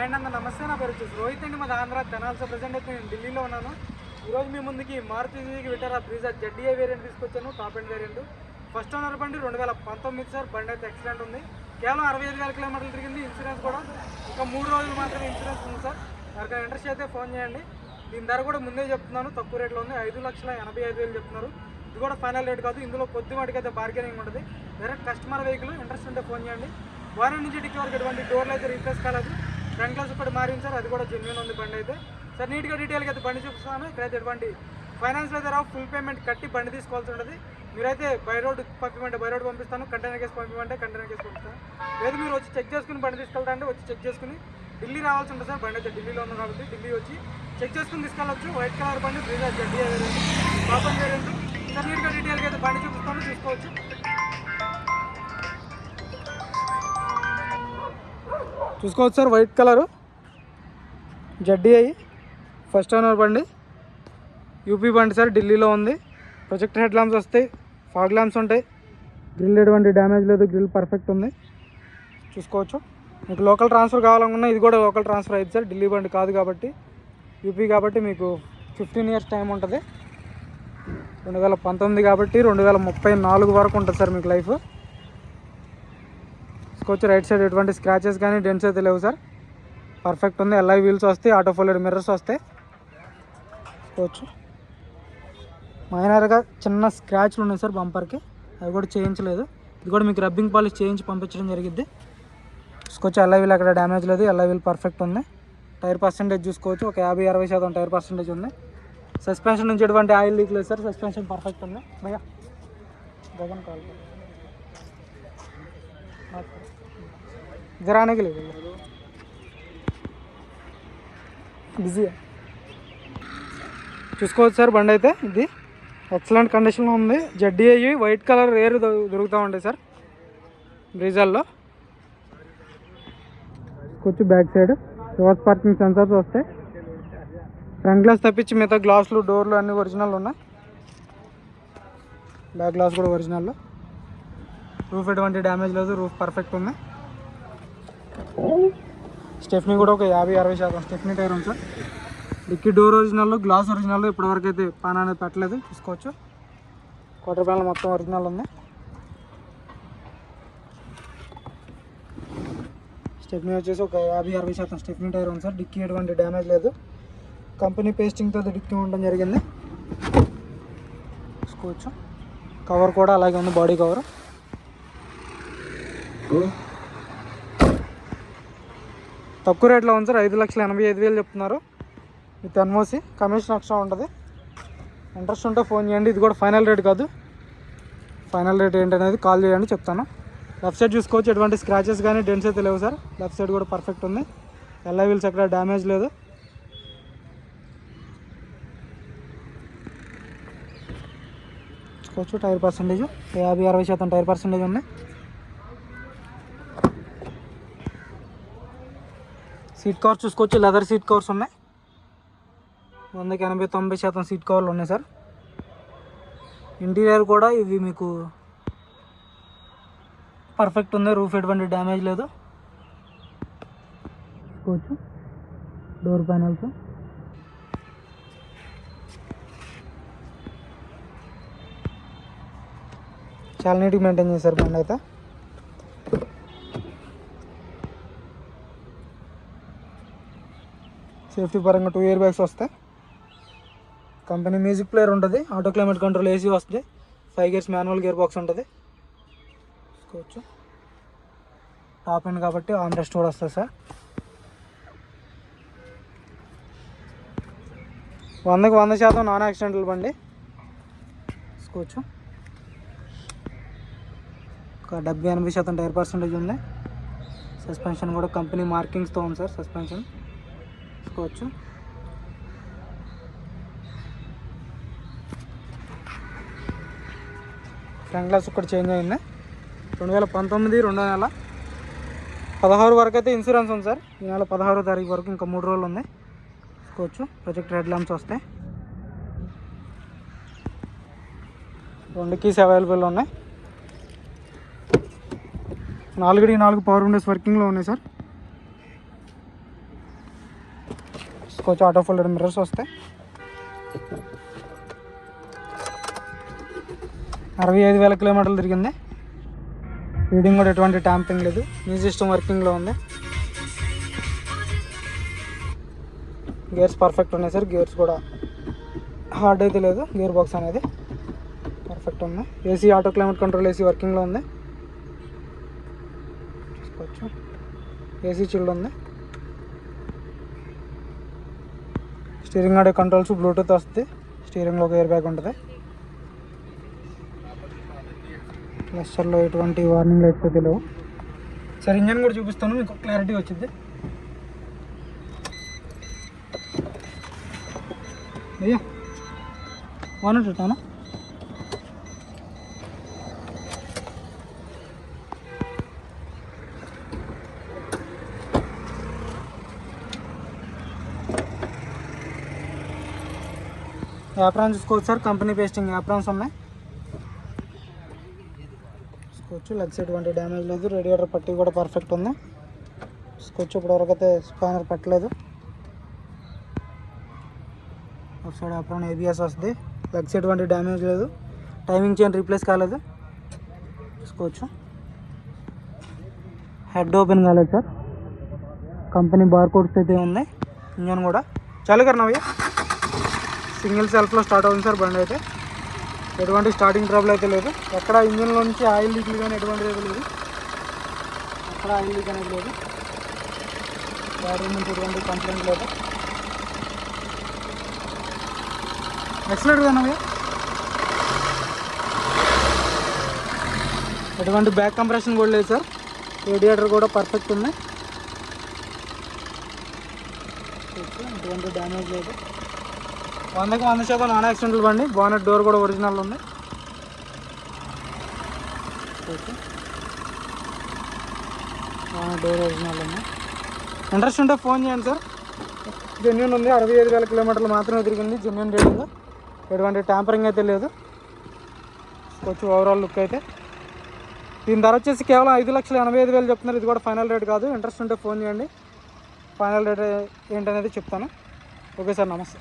And అన్న నమస్తే నా పేరు వచ్చేసి రోహిత్ అండి మాది ఆంధ్ర తెనాల్సి ప్రజెంట్ అయితే నేను ఢిల్లీలో ఉన్నాను. ఈరోజు మీ ముందుకి Maruti Suzuki Vitara Brezza ZDi variant తీసుకొచ్చాను top end variant first owner బండి రెండు వేల పంతొమ్మిది సార్ బండి అయితే ఎక్సిడెంట్ ఉంది. కేవలం అరవై ఐదు వేల కిలోమీటర్లు తిరిగింది ఇన్సూరెన్స్ కూడా. ఇంకా మూడు రోజులు మాత్రమే ఇన్సూరెన్స్ ఉంది సార్. ఎవరికైనా ఇంట్రెస్ట్ అయితే ఫోన్ చేయండి. దీని ధర కూడా ముందే చెప్తున్నాను తక్కువ రేట్లో ఉంది. ఐదు లక్షల ఎనభై ఐదు వేలు చెప్తున్నారు. ఇది కూడా ఫైనల్ రేట్ కాదు. ఇందులో కొద్ది వాటికి అయితే బార్గెనింగ్ ఉంటుంది. డైరెక్ట్ కస్టమర్ వెహికల్ ఇంట్రెస్ట్ ఉంటే ఫోన్ చేయండి. వారం నుంచి డిక్కి వరకు ఎటువంటి డోర్లు అయితే రీప్లేస్ కాలేదు. ఫ్రంట్ గ్లాస్ ఒకటి మారింది సార్ అది కూడా జెన్యున్ ఉంది బండి అయితే. సార్ నీట్గా డీటెయిల్గా అయితే బండి చూపిస్తాను. ఇక్కడైతే ఎటువంటి ఫైనాన్స్ అయితే రావు ఫుల్ పేమెంట్ కట్టి బండి తీసుకోవాల్సి ఉంటుంది. మీరైతే బై రోడ్ పంపిమంటే బై రోడ్ పంపిస్తాను కంటైనర్ కేసు పంపిమంటే కంటైనర్ కేసు పంపిస్తాను. లేదు మీరు వచ్చి చెక్ చేసుకుని బండి తీసుకెళ్తారంటే వచ్చి చెక్ చేసుకుని ఢిల్లీ రావాల్సి ఉంటుంది సార్. బండి అయితే ఢిల్లీలో ఉంది కాబట్టి ఢిల్లీ వచ్చి చెక్ చేసుకుని తీసుకెళ్ళచ్చు. వైట్ కలర్ బండి ఫ్రీగా జడ్డీ కాపన్ వేరియంట్ సార్ నీట్గా డీటెయిల్గా అయితే బండి చూపిస్తాను తీసుకోవచ్చు. చూసుకోవచ్చు సార్ వైట్ కలరు. జడ్డీ అయ్యి ఫస్ట్ ఓనర్ బండి. యూపీ బండి సార్ ఢిల్లీలో ఉంది. ప్రొజెక్ట్ హెడ్ ల్యాంప్స్ వస్తాయి ఫాగ్ ల్యాంప్స్ ఉంటాయి. గ్రిల్ ఎటువంటి డ్యామేజ్ లేదు గ్రిల్ పర్ఫెక్ట్ ఉంది. చూసుకోవచ్చు. మీకు లోకల్ ట్రాన్స్ఫర్ కావాలనుకున్నా ఇది కూడా లోకల్ ట్రాన్స్ఫర్ అయ్యింది సార్ ఢిల్లీ బండి కాదు కాబట్టి. యూపీ కాబట్టి మీకు ఫిఫ్టీన్ ఇయర్స్ టైం ఉంటుంది. రెండు వేల పంతొమ్మిది కాబట్టి రెండు వేల ముప్పై నాలుగు వరకు ఉంటుంది సార్ మీకు లైఫ్. చూసుకోవచ్చు రైట్ సైడ్ ఎటువంటి స్క్రాచెస్ కానీ డెన్స్ అయితే లేవు సార్. పర్ఫెక్ట్ ఉంది. ఎల్ఐ వీల్స్ వస్తాయి ఆటో ఫోల్డెడ్ మిర్రర్స్ వస్తాయి. చూసుకోవచ్చు మైనర్గా చిన్న స్క్రాచ్లు ఉన్నాయి సార్ బంపర్కి అవి కూడా చేయించలేదు. ఇది కూడా మీకు రబ్బింగ్ పాలిష్ చేయించి పంపించడం జరిగింది చూసుకోవచ్చు ఎల్ఐ వీల్ అక్కడ డ్యామేజ్ లేదు. ఎల్ఐ వీల్ పర్ఫెక్ట్ ఉంది. టైర్ పర్సెంటేజ్ చూసుకోవచ్చు. ఒక యాభై అరవై శాతం టైర్ పర్సెంటేజ్ ఉంది. సస్పెన్షన్ నుంచి ఎటువంటి ఆయిల్ లీక్ లేదు సార్. సస్పెన్షన్ పర్ఫెక్ట్ ఉంది. భయ్యా గగన్ కాల్ इधर आने के लिए बोलो బిజీ చూసుకోవచ్చు సార్ బండి అయితే ఇది ఎక్సలెంట్ కండిషన్లో ఉంది జడ్డీ అయ్యి వైట్ కలర్ రేర్ దొరుకుతూ ఉంటాయి సార్ బ్రీజాల్లో కొంచెం back side reverse parking sensors వస్తాయి ఫ్రంట్ గ్లాస్ తప్పించి మిగతా గ్లాసులు డోర్లు అన్నీ ఒరిజినల్ ఉన్నాయి బ్యాక్ గ్లాస్ కూడా ఒరిజినల్ రూఫ్ ఎటువంటి డ్యామేజ్ లేదు. రూఫ్ పర్ఫెక్ట్ ఉంది. స్టెఫ్నీ కూడా ఒక యాభై అరవై శాతం స్టెఫ్నీ టైర్ ఉంది sir dicky door original glass original ఇప్పటివరకు అయితే పాన్ అనేది పెట్టలేదు. చూసుకోవచ్చు. క్వార్టర్ ప్యానల్ మొత్తం ఒరిజినల్ ఉంది. స్టెఫ్నీ వచ్చేసి ఒక యాభై అరవై శాతం స్టెఫ్నీ టైర్ ఉంది సార్ డిక్కీ ఎటువంటి డ్యామేజ్ లేదు. కంపెనీ పేస్టింగ్తో డిక్కీ ఉండడం జరిగింది. చూసుకోవచ్చు. కవర్ కూడా అలాగే ఉంది బాడీ కవర్ తక్కువ రేట్లో ఉంది సార్. ఐదు లక్షల ఎనభై ఐదు వేలు చెప్తున్నారు. With NOC. కమిషన్ ఎక్స్ట్రా ఉంటుంది. ఇంట్రెస్ట్ ఉంటే ఫోన్ చేయండి. ఇది కూడా ఫైనల్ రేట్ కాదు. ఫైనల్ రేట్ ఏంటనేది కాల్ చేయండి చెప్తాను. లెఫ్ట్ సైడ్ చూసుకోవచ్చు. ఎటువంటి స్క్రాచెస్ కానీ డెన్స్ అయితే లేవు సార్. లెఫ్ట్ సైడ్ కూడా పర్ఫెక్ట్ ఉంది. ఎల్ఐ వీల్స్ ఎక్కడ డ్యామేజ్ లేదు. చూసుకోవచ్చు. టైర్ పర్సంటేజ్ యాభై అరవై శాతం టైర్ పర్సంటేజ్ ఉంది. సీట్ కవర్స్ చూసుకోవచ్చు లెదర్ సీట్ కవర్స్ ఉన్నాయి. వందకి ఎనభై తొంభై శాతం సీట్ కవర్లు ఉన్నాయి సార్. ఇంటీరియర్ కూడా ఇవి మీకు పర్ఫెక్ట్ ఉంది రూఫ్ ఎటువంటి డ్యామేజ్ లేదు. చూసుకోవచ్చు డోర్ ప్యానల్స్. చాలా నీట్గా మెయింటైన్ చేశారు బండి అయితే. సేఫ్టీ పరంగా టూ ఇయర్ బ్యాగ్స్ వస్తాయి. కంపెనీ మ్యూజిక్ ప్లేయర్ ఉంటుంది. ఆటో క్లైమేట్ కంట్రోల్ ఏసీ వస్తుంది. Five gears manual gear box ఉంటుంది. చూసుకోవచ్చు టాప్ ఎండ్ కాబట్టి ఆన్ రెస్ట్ కూడా వస్తుంది సార్. వందకి వంద శాతం నాన్ యాక్సిడెంటల్ బండి. చూసుకోవచ్చు ఒక డెబ్బై ఎనభై శాతం టైర్ పర్సెంటేజ్ ఉంది. సస్పెన్షన్ కూడా కంపెనీ మార్కింగ్స్తో ఉంది సార్ సస్పెన్షన్. తీసుకోవచ్చు ఫ్రంట్ గ్లాస్ ఒకటి చేంజ్ అయింది. రెండు వేల పంతొమ్మిది రెండో నెల పదహారు వరకు అయితే ఇన్సూరెన్స్ ఉంది సార్. ఈ నెల పదహారో తారీఖు వరకు ఇంకా మూడు రోజులు ఉంది. చూసుకోవచ్చు ప్రొజెక్ట్ రెడ్ ల్యాంప్స్ వస్తాయి రెండు కీస్ అవైలబుల్ ఉన్నాయి. నాలుగుడి నాలుగు పవర్ విండోస్ వర్కింగ్లో ఉన్నాయి సార్. కొంచెం ఆటో ఫోల్డర్ మిర్రర్స్ వస్తాయి. అరవై ఐదు వేల కిలోమీటర్లు తిరిగింది. రీడింగ్ కూడా ఎటువంటి ట్యాంపింగ్ లేదు. న్యూ సిస్టమ్ వర్కింగ్లో ఉంది. గేర్స్ పర్ఫెక్ట్ ఉన్నాయి సార్. గేర్స్ కూడా హార్డ్ అయితే లేదు. గేర్ బాక్స్ అనేది పర్ఫెక్ట్ ఉంది. AC auto climate control AC వర్కింగ్లో ఉంది. చూసుకోవచ్చు. ఏసీ చిల్డ్ ఉంది. స్టీరింగ్ ఆడే కంట్రోల్స్ బ్లూటూత్ వస్తుంది. స్టీరింగ్లో ఒక ఎయిర్ బ్యాగ్ ఉంటుంది. క్లస్టర్లో ఎటువంటి వార్నింగ్ లైట్స్ తెలియవు సరే ఇంజన్ కూడా చూపిస్తాను మీకు క్లారిటీ వచ్చింది. అయ్యా వన్ ఉంటాను యాప్రాన్స్ చూసుకోవచ్చు సార్. కంపెనీ పేస్టింగ్ యాప్రాన్స్ ఉన్నాయి. చూసుకోవచ్చు. లెగ్స్ ఎటువంటి డ్యామేజ్ లేదు. రేడియేటర్ పట్టి కూడా పర్ఫెక్ట్ ఉంది. చూసుకోవచ్చు. ఇప్పటివరకు అయితే స్పానర్ పట్టలేదు. ఒక సైడ్ అప్రాన్ ఏబిఎస్ వస్తుంది. లెగ్స్ ఎటువంటి డ్యామేజ్ లేదు. టైమింగ్ చైన్ రీప్లేస్ కాలేదు. చూసుకోవచ్చు. హెడ్ ఓపెన్ కాలేదు సార్. కంపెనీ బార్ కోడ్స్ అయితే ఉంది. ఇంజన్ కూడా. చాలు కర్నవయ్య సింగిల్ సెల్ఫ్లో స్టార్ట్ అవుతుంది సార్ బండి అయితే. ఎటువంటి స్టార్టింగ్ ట్రబుల్ అయితే లేదు. ఎక్కడ ఇంజిన్లో నుంచి ఆయిల్ లీక్ కానీ ఎటువంటి అయితే లేదు. ఎక్కడ ఆయిల్ లీక్ అనేది లేదు. బ్యాటరీ నుంచి ఎటువంటి కంప్లైంట్ లేదు. ఎక్సలెంట్ కానీ ఎటువంటి బ్యాక్ కంప్రెషన్ కూడా లేదు సార్. రేడియేటర్ కూడా పర్ఫెక్ట్ ఉంది. ఎటువంటి డ్యామేజ్ లేదు. వందకు వంద శాతం నాన్ యాక్సిడెంటల్ బండి బానెట్ డోర్ కూడా ఒరిజినల్ ఉంది. ఓకే. బానెట్ డోర్ ఒరిజినల్ ఉంది. ఇంట్రెస్ట్ ఉంటే ఫోన్ చేయండి సార్. జెన్యున్ ఉంది. అరవై ఐదు వేల కిలోమీటర్లు మాత్రమే తిరిగింది. Genuine rating. ఎటువంటి ట్యాంపరింగ్ అయితే లేదు. కొంచెం ఓవరాల్ లుక్ అయితే. దీని ధర వచ్చేసి కేవలం ఐదు లక్షల ఎనభై ఐదు వేలు చెప్తున్నారు. ఇది కూడా ఫైనల్ రేట్ కాదు. ఇంట్రెస్ట్ ఉంటే ఫోన్ చేయండి. ఫైనల్ రేట్ ఏంటనేది చెప్తాను. ఓకే సార్ నమస్తే.